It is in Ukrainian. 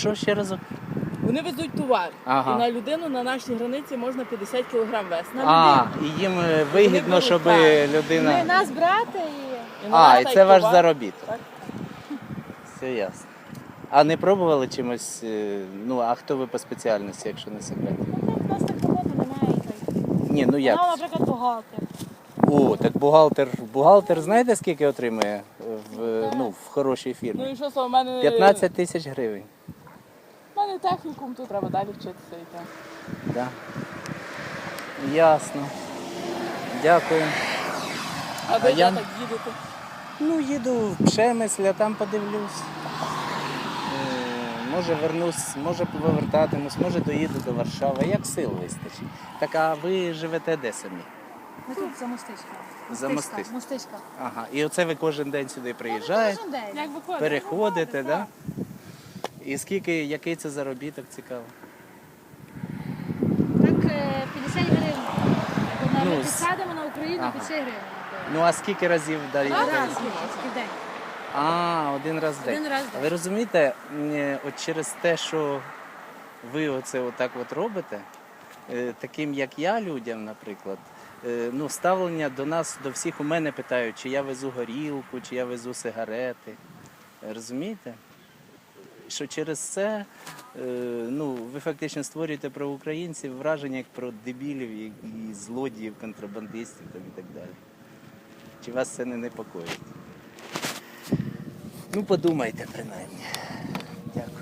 що ще разок? Вони везуть товар. Ага. І на людину на нашій границі можна 50 кг вести. На А, людину. і їм е, вигідно, щоб так. Ми людина. нас брати і на А, і це ваш товар. заробіток. Так. Все ясно. А не пробували чимось? е, Ну, а хто ви по спеціальності, якщо не секрет? ну, так, у нас так роботи немає. так. Ні, ну як? Вона, наприклад, бухгалтер. О, так бухгалтер. Бухгалтер знаєте скільки отримує в, ну, в хорошій фірмі? Ну і що, Слава, в мене... 15 тисяч гривень. Мене технікум, тут треба далі вчитися і так. Да. Ясно. Дякую. А ви А я- так їдете? Ну, їду в Пшемисль, а там подивлюсь. Е, Може вернусь, може повертатимусь, може доїду до Варшави, як сил вистачить. Так а ви живете де самі? Ми тут за мостичка. За Мостиськ. Мостичка. Ага. І оце ви кожен день сюди приїжджаєте, Кожен день. Як виходить? переходите, да? І скільки, який це заробіток цікаво? Так, е, 50 гривень. Бо Ну, Ми з- підсадимо на Україну Ага. 50 гривень. Ну а скільки разів даєте? Раз в день. А, один раз в день. Один раз в А день. Ви розумієте, м, е, от через те, що ви оце отак от робите, е, таким як я людям, наприклад, е, ну, ставлення до нас, до всіх у мене питають, чи я везу горілку, чи я везу сигарети. Е, Розумієте? Що через це е, ну, ви фактично створюєте про українців враження як про дебілів і, злодіїв, контрабандистів там, і так далі. Чи вас це не непокоїть? Ну, подумайте принаймні. Дякую.